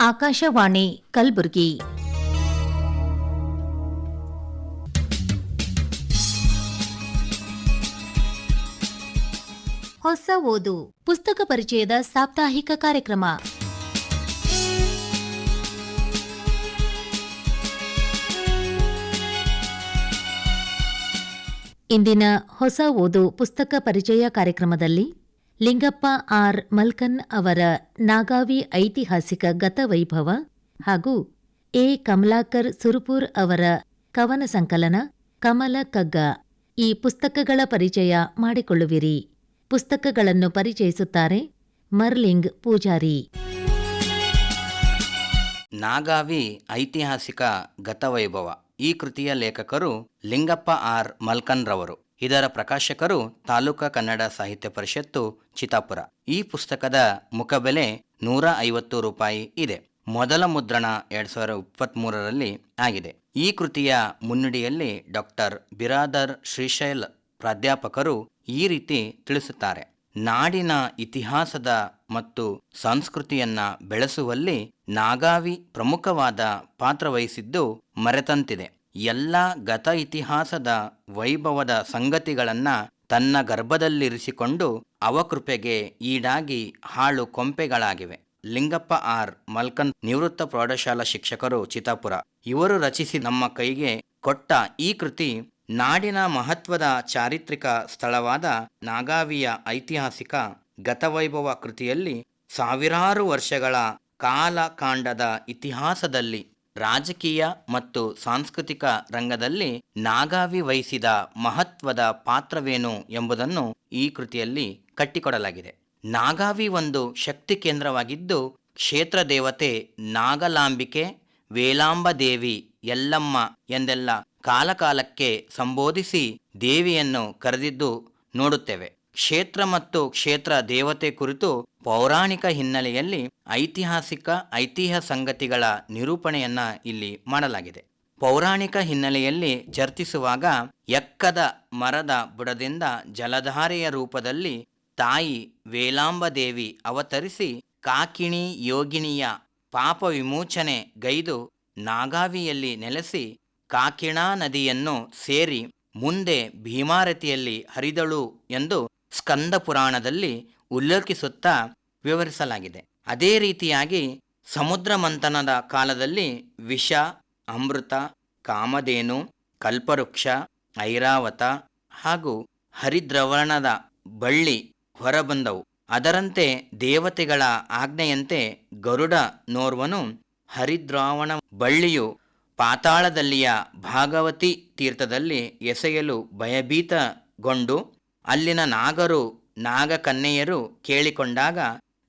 ಆಕಾಶವಾಣಿ ಕಲಬುರಗಿ. ಹೊಸ ಓದು ಪುಸ್ತಕ ಪರಿಚಯದ ಸಾಪ್ತಾಹಿಕ ಕಾರ್ಯಕ್ರಮ. ಇಂದಿನ ಹೊಸ ಓದು ಪುಸ್ತಕ ಪರಿಚಯ ಕಾರ್ಯಕ್ರಮದಲ್ಲಿ ಲಿಂಗಪ್ಪ ಆರ್. ಮಲ್ಕನ್ ಅವರ ನಾಗಾವಿ ಐತಿಹಾಸಿಕ ಗತವೈಭವ ಹಾಗೂ ಎ. ಕಮಲಾಕರ್ ಸುರುಪುರ್ ಅವರ ಕವನ ಸಂಕಲನ, ಕಮಲ ಕಗ್ಗ ಈ ಪುಸ್ತಕಗಳ ಪರಿಚಯ ಮಾಡಿಕೊಳ್ಳುವಿರಿ. ಪುಸ್ತಕಗಳನ್ನು ಪರಿಚಯಿಸುತ್ತಾರೆ ಮರ್ಲಿಂಗ್ ಪೂಜಾರಿ. ನಾಗಾವಿ ಐತಿಹಾಸಿಕ ಗತವೈಭವ ಈ ಕೃತಿಯ ಲೇಖಕರು ಲಿಂಗಪ್ಪ ಆರ್. ಮಲ್ಕನ್ರವರು ಇದರ ಪ್ರಕಾಶಕರು ತಾಲೂಕಾ ಕನ್ನಡ ಸಾಹಿತ್ಯ ಪರಿಷತ್ತು ಚಿತಾಪುರ. ಈ ಪುಸ್ತಕದ ಮುಖಬೆಲೆ ನೂರ ಐವತ್ತು ರೂಪಾಯಿ ಇದೆ. ಮೊದಲ ಮುದ್ರಣ ಎರಡ್ ಸಾವಿರದ ಇಪ್ಪತ್ತ್ಮೂರರಲ್ಲಿ ಆಗಿದೆ. ಈ ಕೃತಿಯ ಮುನ್ನುಡಿಯಲ್ಲಿ ಡಾಕ್ಟರ್ ಬಿರಾದರ್ ಶ್ರೀಶೈಲ್ ಪ್ರಾಧ್ಯಾಪಕರು ಈ ರೀತಿ ತಿಳಿಸುತ್ತಾರೆ. ನಾಡಿನ ಇತಿಹಾಸದ ಮತ್ತು ಸಂಸ್ಕೃತಿಯನ್ನ ಬೆಳೆಸುವಲ್ಲಿ ನಾಗಾವಿ ಪ್ರಮುಖವಾದ ಪಾತ್ರ ವಹಿಸಿದ್ದು ಮರೆತಂತಿದೆ. ಎಲ್ಲ ಗತ ಇತಿಹಾಸದ ವೈಭವದ ಸಂಗತಿಗಳನ್ನ ತನ್ನ ಗರ್ಭದಲ್ಲಿರಿಸಿಕೊಂಡು ಅವಕೃಪೆಗೆ ಈಡಾಗಿ ಹಾಳು ಕೊಂಪೆಗಳಾಗಿವೆ. ಲಿಂಗಪ್ಪ ಆರ್. ಮಲ್ಕನ್ ನಿವೃತ್ತ ಪ್ರೌಢಶಾಲಾ ಶಿಕ್ಷಕರು ಚಿತಾಪುರ ಇವರು ರಚಿಸಿ ನಮ್ಮ ಕೈಗೆ ಕೊಟ್ಟ ಈ ಕೃತಿ ನಾಡಿನ ಮಹತ್ವದ ಚಾರಿತ್ರಿಕ ಸ್ಥಳವಾದ ನಾಗಾವಿಯ ಐತಿಹಾಸಿಕ ಗತವೈಭವ ಕೃತಿಯಲ್ಲಿ ಸಾವಿರಾರು ವರ್ಷಗಳ ಕಾಲಕಾಂಡದ ಇತಿಹಾಸದಲ್ಲಿ ರಾಜಕೀಯ ಮತ್ತು ಸಾಂಸ್ಕೃತಿಕ ರಂಗದಲ್ಲಿ ನಾಗಾವಿ ವಹಿಸಿದ ಮಹತ್ವದ ಪಾತ್ರವೇನು ಎಂಬುದನ್ನು ಈ ಕೃತಿಯಲ್ಲಿ ಕಟ್ಟಿಕೊಡಲಾಗಿದೆ. ನಾಗಾವಿ ಒಂದು ಶಕ್ತಿ ಕೇಂದ್ರವಾಗಿದ್ದು, ಕ್ಷೇತ್ರ ದೇವತೆ ನಾಗಲಾಂಬಿಕೆ ವೇಲಾಂಬದೇವಿ ಎಲ್ಲಮ್ಮ ಎಂದೆಲ್ಲ ಕಾಲಕಾಲಕ್ಕೆ ಸಂಬೋಧಿಸಿ ದೇವಿಯನ್ನು ಕರೆದಿದ್ದು ನೋಡುತ್ತೇವೆ. ಕ್ಷೇತ್ರ ಮತ್ತು ಕ್ಷೇತ್ರ ದೇವತೆ ಕುರಿತು ಪೌರಾಣಿಕ ಹಿನ್ನೆಲೆಯಲ್ಲಿ ಐತಿಹಾಸಿಕ ಐತಿಹ್ಯ ಸಂಗತಿಗಳ ನಿರೂಪಣೆಯನ್ನು ಇಲ್ಲಿ ಮಾಡಲಾಗಿದೆ. ಪೌರಾಣಿಕ ಹಿನ್ನೆಲೆಯಲ್ಲಿ ಚರ್ಚಿಸುವಾಗ ಎಕ್ಕದ ಮರದ ಬುಡದಿಂದ ಜಲಧಾರೆಯ ರೂಪದಲ್ಲಿ ತಾಯಿ ವೇಲಾಂಬದೇವಿ ಅವತರಿಸಿ ಕಾಕಿಣಿ ಯೋಗಿನಿಯ ಪಾಪ ವಿಮೋಚನೆ ಗೈದು ನಾಗಾವಿಯಲ್ಲಿ ನೆಲೆಸಿ ಕಾಕಿಣಾ ನದಿಯನ್ನು ಸೇರಿ ಮುಂದೆ ಭೀಮಾರತಿಯಲ್ಲಿ ಹರಿದಳು ಎಂದು ಸ್ಕಂದ ಪುರಾಣದಲ್ಲಿ ಉಲ್ಲೇಖಿಸುತ್ತಾ ವಿವರಿಸಲಾಗಿದೆ. ಅದೇ ರೀತಿಯಾಗಿ ಸಮುದ್ರ ಮಂಥನದ ಕಾಲದಲ್ಲಿ ವಿಷ, ಅಮೃತ, ಕಾಮಧೇನು, ಕಲ್ಪವೃಕ್ಷ, ಐರಾವತ ಹಾಗೂ ಹರಿದ್ರವಣದ ಬಳ್ಳಿ ಹೊರಬಂದವು. ಅದರಂತೆ ದೇವತೆಗಳ ಆಜ್ಞೆಯಂತೆ ಗರುಡ ನೋರ್ವನು ಹರಿದ್ರಾವಣ ಬಳ್ಳಿಯು ಪಾತಾಳದಲ್ಲಿಯ ಭಾಗವತಿ ತೀರ್ಥದಲ್ಲಿ ಎಸೆಯಲು ಭಯಭೀತಗೊಂಡು ಅಲ್ಲಿನ ನಾಗರು ನಾಗಕನ್ಯೆಯರು ಕೇಳಿಕೊಂಡಾಗ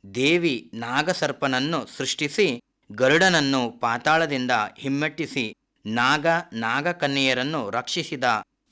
ದೇವಿ ನಾಗಸರ್ಪನನ್ನು ಸೃಷ್ಟಿಸಿ ಗರುಡನನ್ನು ಪಾತಾಳದಿಂದ ಹಿಮ್ಮೆಟ್ಟಿಸಿ ನಾಗ ನಾಗಕನ್ನೆಯರನ್ನು ರಕ್ಷಿಸಿದ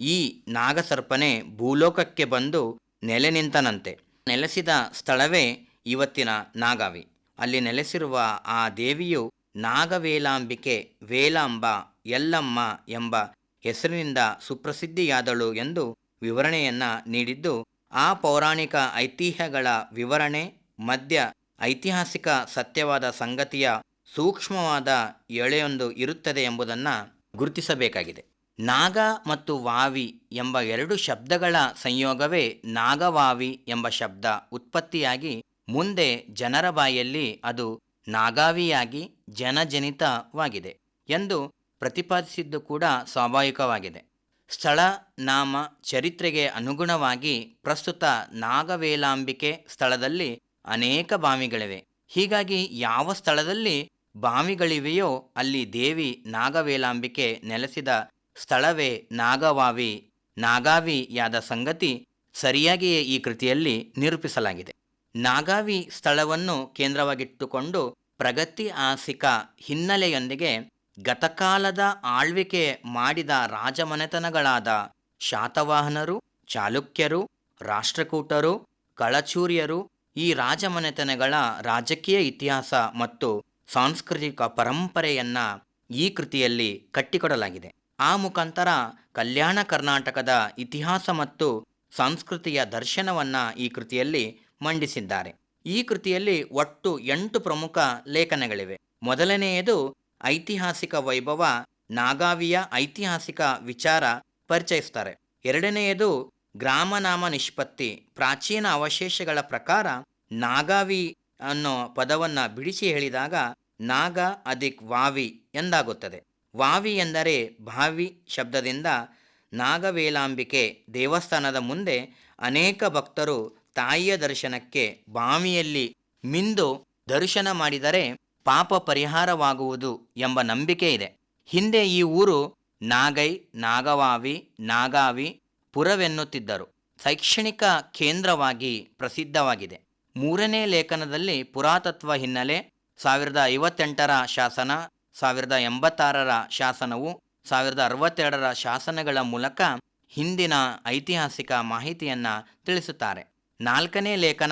ಈ ನಾಗಸರ್ಪನೆ ಭೂಲೋಕಕ್ಕೆ ಬಂದು ನೆಲೆ ನಿಂತನಂತೆ ನೆಲೆಸಿದ ಸ್ಥಳವೇ ಇವತ್ತಿನ ನಾಗಾವಿ. ಅಲ್ಲಿ ನೆಲೆಸಿರುವ ಆ ದೇವಿಯು ನಾಗವೇಲಾಂಬಿಕೆ, ವೇಲಾಂಬ ಎಲ್ಲಮ್ಮ ಎಂಬ ಹೆಸರಿನಿಂದ ಸುಪ್ರಸಿದ್ಧಿಯಾದಳು ಎಂದು ವಿವರಣೆಯನ್ನ ನೀಡಿದ್ದು ಆ ಪೌರಾಣಿಕ ಐತಿಹ್ಯಗಳ ವಿವರಣೆ ಮಧ್ಯ ಐತಿಹಾಸಿಕ ಸತ್ಯವಾದ ಸಂಗತಿಯ ಸೂಕ್ಷ್ಮವಾದ ಎಳೆಯೊಂದು ಇರುತ್ತದೆ ಎಂಬುದನ್ನು ಗುರುತಿಸಬೇಕಾಗಿದೆ. ನಾಗ ಮತ್ತು ವಾವಿ ಎಂಬ ಎರಡು ಶಬ್ದಗಳ ಸಂಯೋಗವೇ ನಾಗವಾವಿ ಎಂಬ ಶಬ್ದ ಉತ್ಪತ್ತಿಯಾಗಿ ಮುಂದೆ ಜನರ ಬಾಯಲ್ಲಿ ಅದು ನಾಗಾವಿಯಾಗಿ ಜನಜನಿತವಾಗಿದೆ ಎಂದು ಪ್ರತಿಪಾದಿಸಿದ್ದು ಕೂಡ ಸ್ವಾಭಾವಿಕವಾಗಿದೆ. ಸ್ಥಳ, ನಾಮ, ಚರಿತ್ರೆಗೆ ಅನುಗುಣವಾಗಿ ಪ್ರಸ್ತುತ ನಾಗವೇಲಾಂಬಿಕೆ ಸ್ಥಳದಲ್ಲಿ ಅನೇಕ ಬಾವಿಗಳಿವೆ. ಹೀಗಾಗಿ ಯಾವ ಸ್ಥಳದಲ್ಲಿ ಬಾವಿಗಳಿವೆಯೋ ಅಲ್ಲಿ ದೇವಿ ನಾಗವೇಲಾಂಬಿಕೆ ನೆಲೆಸಿದ ಸ್ಥಳವೇ ನಾಗವಾವಿ, ನಾಗಾವಿಯಾದ ಸಂಗತಿ ಸರಿಯಾಗಿಯೇ ಈ ಕೃತಿಯಲ್ಲಿ ನಿರೂಪಿಸಲಾಗಿದೆ. ನಾಗಾವಿ ಸ್ಥಳವನ್ನು ಕೇಂದ್ರವಾಗಿಟ್ಟುಕೊಂಡು ಪ್ರಗತಿ ಆಸಿಕ ಹಿನ್ನೆಲೆಯೊಂದಿಗೆ ಗತಕಾಲದ ಆಳ್ವಿಕೆ ಮಾಡಿದ ರಾಜಮನೆತನಗಳಾದ ಶಾತವಾಹನರು, ಚಾಲುಕ್ಯರು, ರಾಷ್ಟ್ರಕೂಟರು, ಕಳಚೂರ್ಯರು ಈ ರಾಜಮನೆತನಗಳ ರಾಜಕೀಯ ಇತಿಹಾಸ ಮತ್ತು ಸಾಂಸ್ಕೃತಿಕ ಪರಂಪರೆಯನ್ನ ಈ ಕೃತಿಯಲ್ಲಿ ಕಟ್ಟಿಕೊಡಲಾಗಿದೆ. ಆ ಮುಖಾಂತರ ಕಲ್ಯಾಣ ಕರ್ನಾಟಕದ ಇತಿಹಾಸ ಮತ್ತು ಸಂಸ್ಕೃತಿಯ ದರ್ಶನವನ್ನ ಈ ಕೃತಿಯಲ್ಲಿ ಮಂಡಿಸಿದ್ದಾರೆ. ಈ ಕೃತಿಯಲ್ಲಿ ಒಟ್ಟು ಎಂಟು ಪ್ರಮುಖ ಲೇಖನಗಳಿವೆ. ಮೊದಲನೆಯದು ಐತಿಹಾಸಿಕ ವೈಭವ, ನಾಗಾವಿಯ ಐತಿಹಾಸಿಕ ವಿಚಾರ ಪರಿಚಯಿಸ್ತಾರೆ. ಎರಡನೆಯದು ಗ್ರಾಮನಾಮ ನಿಷ್ಪತ್ತಿ, ಪ್ರಾಚೀನ ಅವಶೇಷಗಳ ಪ್ರಕಾರ ನಾಗಾವಿ ಅನ್ನೋ ಪದವನ್ನು ಬಿಡಿಸಿ ಹೇಳಿದಾಗ ನಾಗ ಅದಿಕ್ ವಾವಿ ಎಂದಾಗುತ್ತದೆ. ವಾವಿ ಎಂದರೆ ಭಾವಿ ಶಬ್ದದಿಂದ ನಾಗವೇಲಾಂಬಿಕೆ ದೇವಸ್ಥಾನದ ಮುಂದೆ ಅನೇಕ ಭಕ್ತರು ತಾಯಿಯ ದರ್ಶನಕ್ಕೆ ಬಾವಿಯಲ್ಲಿ ಮಿಂದು ದರ್ಶನ ಮಾಡಿದರೆ ಪಾಪ ಪರಿಹಾರವಾಗುವುದು ಎಂಬ ನಂಬಿಕೆ ಇದೆ ಹಿಂದೆ ಈ ಊರು ನಾಗೈ, ನಾಗವಾವಿ, ನಾಗಾವಿ ಪುರವೆನ್ನುತ್ತಿದ್ದರು. ಶೈಕ್ಷಣಿಕ ಕೇಂದ್ರವಾಗಿ ಪ್ರಸಿದ್ಧವಾಗಿದೆ. ಮೂರನೇ ಲೇಖನದಲ್ಲಿ ಪುರಾತತ್ವ ಹಿನ್ನೆಲೆ, ಸಾವಿರದ ಐವತ್ತೆಂಟರ ಶಾಸನ, ಸಾವಿರದ ಎಂಬತ್ತಾರರ ಶಾಸನವು, ಸಾವಿರದ ಅರವತ್ತೆರಡರ ಶಾಸನಗಳ ಮೂಲಕ ಹಿಂದಿನ ಐತಿಹಾಸಿಕ ಮಾಹಿತಿಯನ್ನು ತಿಳಿಸುತ್ತಾರೆ. ನಾಲ್ಕನೇ ಲೇಖನ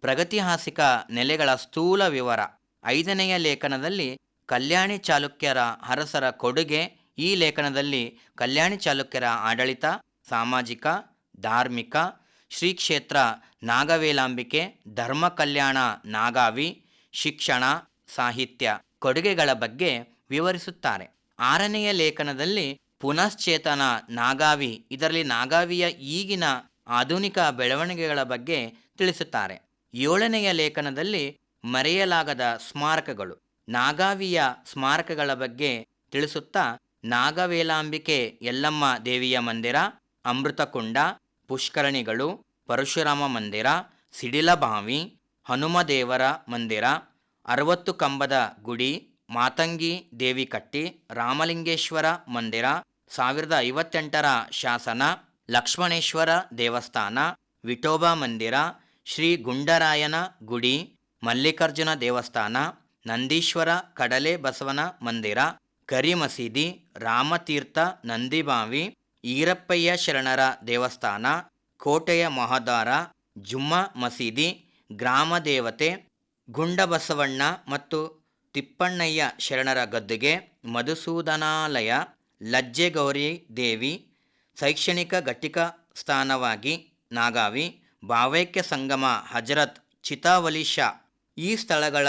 ಪ್ರಗತಿಹಾಸಿಕ ನೆಲೆಗಳ ಸ್ಥೂಲ ವಿವರ. ಐದನೆಯ ಲೇಖನದಲ್ಲಿ ಕಲ್ಯಾಣಿ ಚಾಲುಕ್ಯರ ಅರಸರ ಕೊಡುಗೆ ಈ ಲೇಖನದಲ್ಲಿ ಕಲ್ಯಾಣಿ ಚಾಲುಕ್ಯರ ಆಡಳಿತ, ಸಾಮಾಜಿಕ, ಧಾರ್ಮಿಕ ಶ್ರೀ ಕ್ಷೇತ್ರ ನಾಗವೇಲಾಂಬಿಕೆ, ಧರ್ಮ ಕಲ್ಯಾಣ, ನಾಗಾವಿ, ಶಿಕ್ಷಣ, ಸಾಹಿತ್ಯ ಕೊಡುಗೆಗಳ ಬಗ್ಗೆ ವಿವರಿಸುತ್ತಾರೆ. ಆರನೆಯ ಲೇಖನದಲ್ಲಿ ಪುನಶ್ಚೇತನ ನಾಗಾವಿ ಇದರಲ್ಲಿ ನಾಗಾವಿಯ ಈಗಿನ ಆಧುನಿಕ ಬೆಳವಣಿಗೆಗಳ ಬಗ್ಗೆ ತಿಳಿಸುತ್ತಾರೆ. ಏಳನೆಯ ಲೇಖನದಲ್ಲಿ ಮರೆಯಲಾಗದ ಸ್ಮಾರಕಗಳು. ನಾಗಾವಿಯ ಸ್ಮಾರಕಗಳ ಬಗ್ಗೆ ತಿಳಿಸುತ್ತಾ ನಾಗವೇಲಾಂಬಿಕೆ, ಯಲ್ಲಮ್ಮ ದೇವಿಯ ಮಂದಿರ, ಅಮೃತಕುಂಡ, ಪುಷ್ಕರಣಿಗಳು, ಪರಶುರಾಮ ಮಂದಿರ, ಸಿಡಿಲಬಾವಿ, ಹನುಮದೇವರ ಮಂದಿರ, ಅರವತ್ತು ಕಂಬದ ಗುಡಿ, ಮಾತಂಗಿ ದೇವಿ ಕಟ್ಟಿ ರಾಮಲಿಂಗೇಶ್ವರ ಮಂದಿರ, ಸಾವಿರದ ಐವತ್ತೆಂಟರ ಶಾಸನ, ಲಕ್ಷ್ಮಣೇಶ್ವರ ದೇವಸ್ಥಾನ, ವಿಠೋಬಾ ಮಂದಿರ, ಶ್ರೀ ಗುಂಡರಾಯನ ಗುಡಿ ಮಲ್ಲಿಕಾರ್ಜುನ ದೇವಸ್ಥಾನ, ನಂದೀಶ್ವರ, ಕಡಲೆ ಬಸವನ ಮಂದಿರ ಕರಿ ಮಸೀದಿ, ರಾಮತೀರ್ಥ, ನಂದಿಬಾವಿ, ಈರಪ್ಪಯ್ಯ ಶರಣರ ದೇವಸ್ಥಾನ, ಕೋಟೆಯ ಮಹದಾರ, ಜುಮ್ಮಾ ಮಸೀದಿ, ಗ್ರಾಮ ದೇವತೆ, ಗುಂಡಬಸವಣ್ಣ ಮತ್ತು ತಿಪ್ಪಣ್ಣಯ್ಯ ಶರಣರ ಗದ್ದುಗೆ, ಮಧುಸೂದನಾಲಯ ಲಜ್ಜೆಗೌರಿ ದೇವಿ, ಶೈಕ್ಷಣಿಕ ಘಟಿಕ ಸ್ಥಾನವಾಗಿ ನಾಗಾವಿ, ಭಾವೈಕ್ಯ ಸಂಗಮ ಹಜರತ್ ಚಿತಾವಲಿ ಶಾ ಈ ಸ್ಥಳಗಳ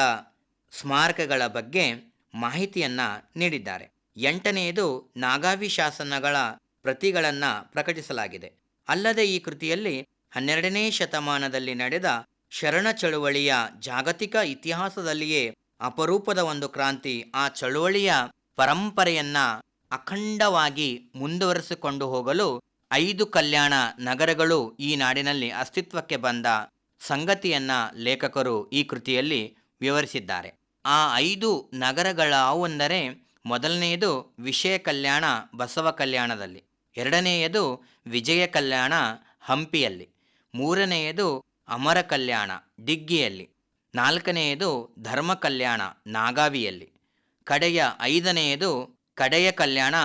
ಸ್ಮಾರಕಗಳ ಬಗ್ಗೆ ಮಾಹಿತಿಯನ್ನು ನೀಡಿದ್ದಾರೆ. ಎಂಟನೆಯದು ನಾಗಾವಿ ಶಾಸನಗಳ ಪ್ರತಿಗಳನ್ನು ಪ್ರಕಟಿಸಲಾಗಿದೆ. ಅಲ್ಲದೆ ಈ ಕೃತಿಯಲ್ಲಿ ಹನ್ನೆರಡನೇ ಶತಮಾನದಲ್ಲಿ ನಡೆದ ಶರಣ ಚಳುವಳಿಯ ಜಾಗತಿಕ ಇತಿಹಾಸದಲ್ಲಿಯೇ ಅಪರೂಪದ ಒಂದು ಕ್ರಾಂತಿ ಆ ಚಳುವಳಿಯ ಪರಂಪರೆಯನ್ನು ಅಖಂಡವಾಗಿ ಮುಂದುವರಿಸಿಕೊಂಡು ಹೋಗಲು ಐದು ಕಲ್ಯಾಣ ನಗರಗಳು ಈ ನಾಡಿನಲ್ಲಿ ಅಸ್ತಿತ್ವಕ್ಕೆ ಬಂದ ಸಂಗತಿಯನ್ನ ಲೇಖಕರು ಈ ಕೃತಿಯಲ್ಲಿ ವಿವರಿಸಿದ್ದಾರೆ. ಆ ಐದು ನಗರಗಳಾವೆಂದರೆ ಮೊದಲನೆಯದು ವಿಷಯ ಕಲ್ಯಾಣ ಬಸವ ಕಲ್ಯಾಣದಲ್ಲಿ, ಎರಡನೆಯದು ವಿಜಯ ಕಲ್ಯಾಣ ಹಂಪಿಯಲ್ಲಿ, ಮೂರನೆಯದು ಅಮರ ಕಲ್ಯಾಣ ಡಿಗ್ಗಿಯಲ್ಲಿ ನಾಲ್ಕನೆಯದು ಧರ್ಮ ಕಲ್ಯಾಣ ನಾಗಾವಿಯಲ್ಲಿ, ಕಡೆಯ ಐದನೆಯದು ಕಡೆಯ ಕಲ್ಯಾಣ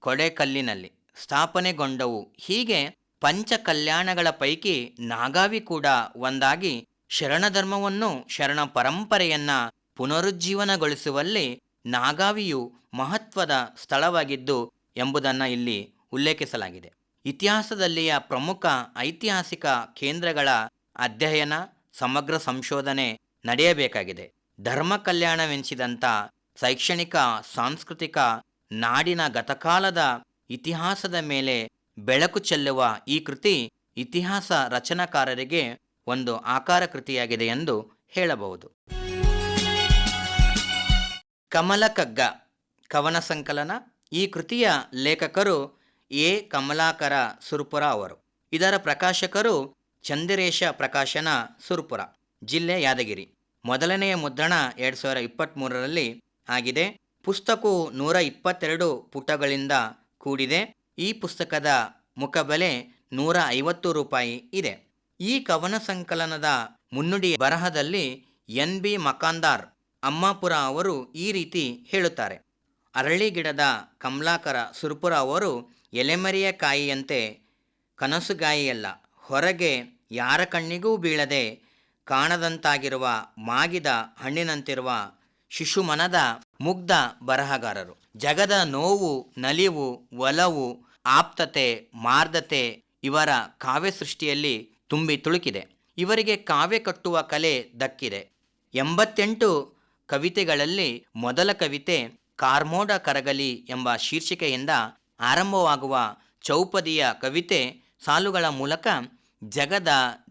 ಕೊಡೆಕಲ್ಲಿನಲ್ಲಿ ಸ್ಥಾಪನೆಗೊಂಡವು. ಹೀಗೆ ಪಂಚ ಕಲ್ಯಾಣಗಳ ಪೈಕಿ ನಾಗಾವಿ ಕೂಡ ಒಂದಾಗಿ ಶರಣಧರ್ಮವನ್ನು ಶರಣ ಪರಂಪರೆಯನ್ನ ಪುನರುಜ್ಜೀವನಗೊಳಿಸುವಲ್ಲಿ ನಾಗಾವಿಯು ಮಹತ್ವದ ಸ್ಥಳವಾಗಿದ್ದು ಎಂಬುದನ್ನು ಇಲ್ಲಿ ಉಲ್ಲೇಖಿಸಲಾಗಿದೆ. ಇತಿಹಾಸದಲ್ಲಿಯ ಪ್ರಮುಖ ಐತಿಹಾಸಿಕ ಕೇಂದ್ರಗಳ ಅಧ್ಯಯನ, ಸಮಗ್ರ ಸಂಶೋಧನೆ ನಡೆಯಬೇಕಾಗಿದೆ. ಧರ್ಮ ಕಲ್ಯಾಣವೆನಿಸಿದಂಥ ಶೈಕ್ಷಣಿಕ, ಸಾಂಸ್ಕೃತಿಕ ನಾಡಿನ ಗತಕಾಲದ ಇತಿಹಾಸದ ಮೇಲೆ ಬೆಳಕು ಚೆಲ್ಲುವ ಈ ಕೃತಿ ಇತಿಹಾಸ ರಚನಾಕಾರರಿಗೆ ಒಂದು ಆಕಾರ ಕೃತಿಯಾಗಿದೆ ಎಂದು ಹೇಳಬಹುದು. ಕಮಲಕಗ್ಗ ಕವನ ಸಂಕಲನ. ಈ ಕೃತಿಯ ಲೇಖಕರು ಎ. ಕಮಲಾಕರ ಸುರ್ಪುರ ಅವರು. ಇದರ ಪ್ರಕಾಶಕರು ಚಂದಿರೇಶ ಪ್ರಕಾಶನ ಸುರ್ಪುರ, ಜಿಲ್ಲೆ ಯಾದಗಿರಿ. ಮೊದಲನೆಯ ಮುದ್ರಣ ಎರಡು ಸಾವಿರ ಇಪ್ಪತ್ತ್ಮೂರರಲ್ಲಿ ಆಗಿದೆ. ಪುಸ್ತಕವು ನೂರ ಇಪ್ಪತ್ತೆರಡು ಪುಟಗಳಿಂದ ಕೂಡಿದೆ. ಈ ಪುಸ್ತಕದ ಮುಖಬೆಲೆ ನೂರ ಐವತ್ತು ರೂಪಾಯಿ ಇದೆ. ಈ ಕವನ ಸಂಕಲನದ ಮುನ್ನುಡಿ ಬರಹದಲ್ಲಿ ಎನ್ ಬಿ ಮಕಾಂದಾರ್ ಅಮ್ಮಾಪುರ ಅವರು ಈ ರೀತಿ ಹೇಳುತ್ತಾರೆ. ಅರಳಿ ಗಿಡದ ಕಮಲಾಕರ ಸುರ್ಪುರ ಅವರು ಎಲೆಮರಿಯ ಕಾಯಿಯಂತೆ ಕನಸುಗಾಯಿಯಲ್ಲ ಹೊರಗೆ ಯಾರ ಕಣ್ಣಿಗೂ ಬೀಳದೆ ಕಾಣದಂತಾಗಿರುವ ಮಾಗಿದ ಹಣ್ಣಿನಂತಿರುವ ಶಿಶುಮನದ ಮುಗ್ಧ ಬರಹಗಾರರು. ಜಗದ ನೋವು, ನಲಿವು, ಒಲವು ಆಪ್ತತೆ, ಮಾರ್ದತೆ ಇವರ ಕಾವ್ಯ ಸೃಷ್ಟಿಯಲ್ಲಿ ತುಂಬಿ ತುಳುಕಿದೆ. ಇವರಿಗೆ ಕಾವ್ಯ ಕಟ್ಟುವ ಕಲೆ ದಕ್ಕಿದೆ. ಎಂಬತ್ತೆಂಟು ಕವಿತೆಗಳಲ್ಲಿ ಮೊದಲ ಕವಿತೆ ಕಾರ್ಮೋಡ ಕರಗಲಿ ಎಂಬ ಶೀರ್ಷಿಕೆಯಿಂದ ಆರಂಭವಾಗುವ ಚೌಪದಿಯ ಕವಿತೆ ಸಾಲುಗಳ ಮೂಲಕ ಜಗದ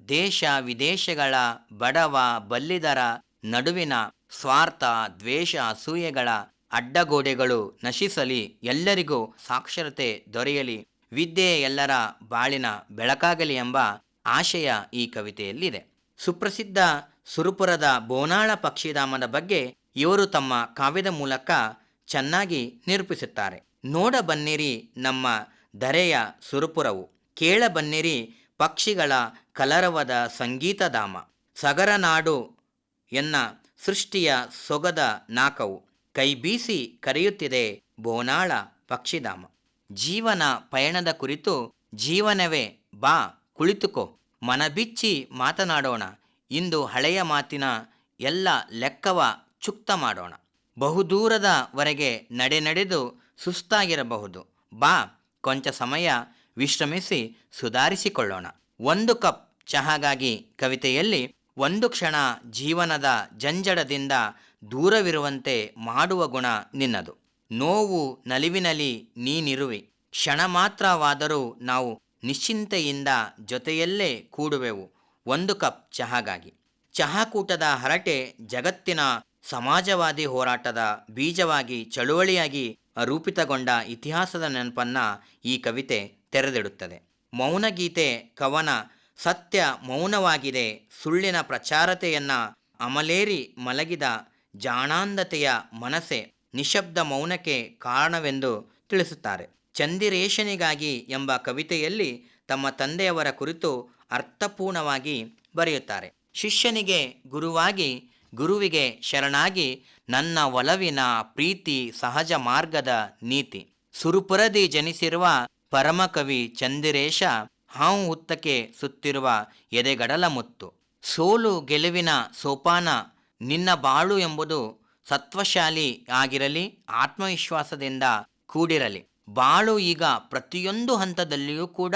ದೇಶ ವಿದೇಶಗಳ ಬಡವ ಬಲ್ಲಿದರ ನಡುವಿನ ಸ್ವಾರ್ಥ ದ್ವೇಷ ಅಸೂಯೆಗಳ ಅಡ್ಡಗೋಡೆಗಳು ನಶಿಸಲಿ, ಎಲ್ಲರಿಗೂ ಸಾಕ್ಷರತೆ ದೊರೆಯಲಿ, ವಿದ್ಯೆ ಎಲ್ಲರ ಬಾಳಿನ ಬೆಳಕಾಗಲಿ ಎಂಬ ಆಶಯ ಈ ಕವಿತೆಯಲ್ಲಿದೆ. ಸುಪ್ರಸಿದ್ಧ ಸುರುಪುರದ ಬೋನಾಳ ಪಕ್ಷಿಧಾಮದ ಬಗ್ಗೆ ಇವರು ತಮ್ಮ ಕಾವ್ಯದ ಮೂಲಕ ಚೆನ್ನಾಗಿ ನಿರೂಪಿಸುತ್ತಾರೆ. ನೋಡ ಬನ್ನಿರಿ ನಮ್ಮ ದರೆಯ ಸುರುಪುರವು, ಕೇಳ ಬನ್ನಿರಿ ಪಕ್ಷಿಗಳ ಕಲರವದ ಸಂಗೀತಧಾಮ ಸಗರನಾಡು ಎನ್ನ ಸೃಷ್ಟಿಯ ಸೊಗದ ನಾಕವು ಕೈಬೀಸಿ ಕರೆಯುತ್ತಿದೆ ಬೋನಾಳ ಪಕ್ಷಿಧಾಮ. ಜೀವನ ಪಯಣದ ಕುರಿತು ಜೀವನವೇ ಬಾ ಕುಳಿತುಕೋ, ಮನಬಿಚ್ಚಿ ಮಾತನಾಡೋಣ, ಇಂದು ಹಳೆಯ ಮಾತಿನ ಎಲ್ಲ ಲೆಕ್ಕವ ಚುಕ್ತ ಮಾಡೋಣ. ಬಹುದೂರದವರೆಗೆ ನಡೆ ನಡೆದು ಸುಸ್ತಾಗಿರಬಹುದು. ಬಾ, ಕೊಂಚ ಸಮಯ ವಿಶ್ರಮಿಸಿ ಸುಧಾರಿಸಿಕೊಳ್ಳೋಣ. ಒಂದು ಕಪ್ ಚಹಾಗಾಗಿ ಕವಿತೆಯಲ್ಲಿ, ಒಂದು ಕ್ಷಣ ಜೀವನದ ಜಂಜಡದಿಂದ ದೂರವಿರುವಂತೆ ಮಾಡುವ ಗುಣ ನಿನ್ನದು. ನೋವು ನಲಿವಿನಲಿ ನೀನಿರುವೆ. ಕ್ಷಣ ಮಾತ್ರವಾದರೂ ನಾವು ನಿಶ್ಚಿಂತೆಯಿಂದ ಜೊತೆಯಲ್ಲೇ ಕೂಡುವೆವು. ಒಂದು ಕಪ್ ಚಹಾಗಾಗಿ. ಚಹಾಕೂಟದ ಹರಟೆ ಜಗತ್ತಿನ ಸಮಾಜವಾದಿ ಹೋರಾಟದ ಬೀಜವಾಗಿ ಚಳುವಳಿಯಾಗಿ ರೂಪಿತಗೊಂಡ ಇತಿಹಾಸದ ನೆನಪನ್ನ ಈ ಕವಿತೆ ತೆರೆದಿಡುತ್ತದೆ. ಮೌನಗೀತೆ ಕವನ ಸತ್ಯ ಮೌನವಾಗಿದೆ. ಸುಳ್ಳಿನ ಪ್ರಚಾರತೆಯನ್ನ ಅಮಲೇರಿ ಮಲಗಿದ ಜಾಣಾಂಧತೆಯ ಮನಸ್ಸೆ ನಿಶಬ್ದ ಮೌನಕ್ಕೆ ಕಾರಣವೆಂದು ತಿಳಿಸುತ್ತಾರೆ. ಚಂದಿರೇಶನಿಗಾಗಿ ಎಂಬ ಕವಿತೆಯಲ್ಲಿ ತಮ್ಮ ತಂದೆಯವರ ಕುರಿತು ಅರ್ಥಪೂರ್ಣವಾಗಿ ಬರೆಯುತ್ತಾರೆ. ಶಿಷ್ಯನಿಗೆ ಗುರುವಾಗಿ, ಗುರುವಿಗೆ ಶರಣಾಗಿ ನನ್ನ ಒಲವಿನ ಪ್ರೀತಿ ಸಹಜ ಮಾರ್ಗದ ನೀತಿ. ಸುರುಪುರದಿ ಜನಿಸಿರುವ ಪರಮಕವಿ ಚಂದಿರೇಶ ಹಾವು ಹುತ್ತಕ್ಕೆ ಸುತ್ತಿರುವ ಎದೆಗಡಲ ಮುತ್ತು. ಸೋಲು ಗೆಲುವಿನ ಸೋಪಾನ ನಿನ್ನ ಬಾಳು ಎಂಬುದು ಸತ್ವಶಾಲಿ ಆಗಿರಲಿ, ಆತ್ಮವಿಶ್ವಾಸದಿಂದ ಕೂಡಿರಲಿ. ಬಾಳು ಈಗ ಪ್ರತಿಯೊಂದು ಹಂತದಲ್ಲಿಯೂ ಕೂಡ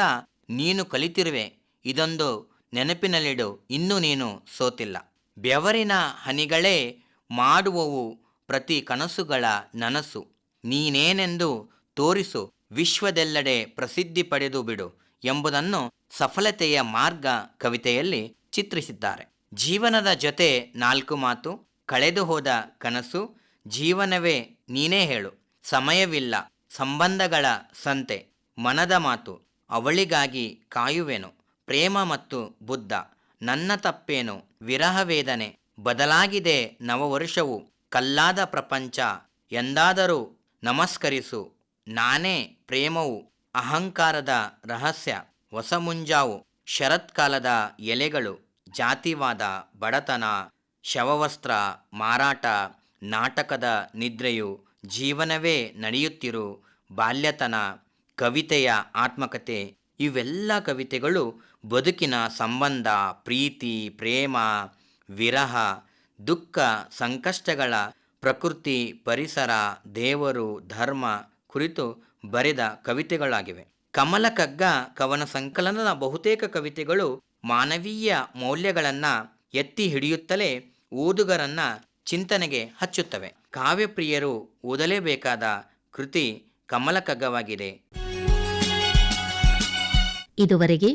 ನೀನು ಕಲಿತಿರುವೆ. ಇದೊಂದು ನೆನಪಿನಲ್ಲಿಡು, ಇನ್ನೂ ನೀನು ಸೋತಿಲ್ಲ. ಬೆವರಿನ ಹನಿಗಳೇ ಮಾಡುವವು ಪ್ರತಿ ಕನಸುಗಳ ನನಸು. ನೀನೇನೆಂದು ತೋರಿಸು, ವಿಶ್ವದೆಲ್ಲೆಡೆ ಪ್ರಸಿದ್ಧಿ ಪಡೆದು ಬಿಡು ಎಂಬುದನ್ನು ಸಫಲತೆಯ ಮಾರ್ಗ ಕವಿತೆಯಲ್ಲಿ ಚಿತ್ರಿಸಿದ್ದಾರೆ. ಜೀವನದ ಜೊತೆ ನಾಲ್ಕು ಮಾತು, ಕಳೆದು ಹೋದ ಕನಸು, ಜೀವನವೇ ನೀನೇ ಹೇಳು. ಸಮಯವಿಲ್ಲ, ಸಂಬಂಧಗಳ ಸಂತೆ. ಮನದ ಮಾತು, ಅವಳಿಗಾಗಿ ಕಾಯುವೆನು. ಪ್ರೇಮ ಮತ್ತು ಬುದ್ಧ. ನನ್ನ ತಪ್ಪೇನು? ವಿರಹ ವೇದನೆ. ಬದಲಾಗಿದೆ ನವವರ್ಷವು. ಕಲ್ಲಾದ ಪ್ರಪಂಚ. ಎಂದಾದರೂ ನಮಸ್ಕರಿಸು. ನಾನೇ ಪ್ರೇಮವು. ಅಹಂಕಾರದ ರಹಸ್ಯ. ಹೊಸ ಮುಂಜಾವು ಶರತ್ಕಾಲದ ಎಲೆಗಳು. ಜಾತಿವಾದ ಬಡತನ, ಶವವಸ್ತ್ರ, ಮಾರಾಟ, ನಾಟಕದ ನಿದ್ರೆಯು ಜೀವನವೇ ನಡೆಯುತ್ತಿರು. ಬಾಲ್ಯತನ, ಕವಿತೆಯ ಆತ್ಮಕತೆ ಇವೆಲ್ಲ ಕವಿತೆಗಳು ಬದುಕಿನ ಸಂಬಂಧ, ಪ್ರೀತಿ, ಪ್ರೇಮ, ವಿರಹ, ದುಃಖ, ಸಂಕಷ್ಟಗಳ ಪ್ರಕೃತಿ, ಪರಿಸರ, ದೇವರು, ಧರ್ಮ ಕುರಿತು ಬರೆದ ಕವಿತೆಗಳಾಗಿವೆ. ಕಮಲ ಕಗ್ಗ ಕವನ ಸಂಕಲನದ ಬಹುತೇಕ ಕವಿತೆಗಳು ಮಾನವೀಯ ಮೌಲ್ಯಗಳನ್ನು ಎತ್ತಿ ಹಿಡಿಯುತ್ತಲೇ ಓದುಗರನ್ನು ಚಿಂತನೆಗೆ ಹಚ್ಚುತ್ತವೆ. ಕಾವ್ಯಪ್ರಿಯರು ಓದಲೇಬೇಕಾದ ಕೃತಿ ಕಮಲಕಗ್ಗವಾಗಿದೆ. ಇದುವರೆಗೆ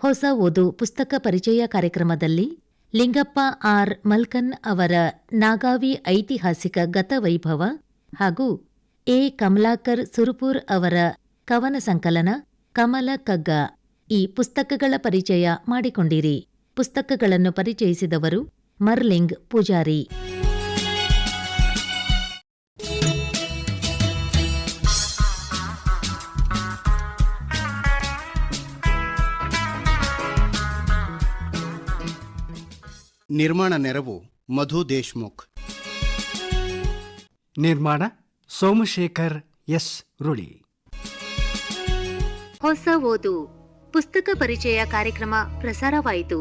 ಹೊಸ ಓದು ಪುಸ್ತಕ ಪರಿಚಯ ಕಾರ್ಯಕ್ರಮದಲ್ಲಿ ಲಿಂಗಪ್ಪ ಆರ್. ಮಲ್ಕನ್ ಅವರ ನಾಗಾವಿ ಐತಿಹಾಸಿಕ ಗತವೈಭವ ಹಾಗೂ ಎ. ಕಮಲಾಕರ್ ಸುರುಪುರ್ ಅವರ ಕವನ ಸಂಕಲನ ಕಮಲ ಕಗ್ಗ ಈ ಪುಸ್ತಕಗಳ ಪರಿಚಯ ಮಾಡಿಕೊಂಡಿರಿ. ಪುಸ್ತಕಗಳನ್ನು ಪರಿಚಯಿಸಿದವರು ಮರ್ಲಿಂಗ್ ಪೂಜಾರಿ. ನಿರ್ಮಾಣ ನೆರವು ಮಧು ದೇಶ್ಮುಖ್. ನಿರ್ಮಾಣ ಸೋಮಶೇಖರ್ ಎಸ್. ರುಳಿ. ಹೊಸ ಓದು. ಪುಸ್ತಕ ಪರಿಚಯ ಕಾರ್ಯಕ್ರಮ ಪ್ರಸಾರವಾಯಿತು.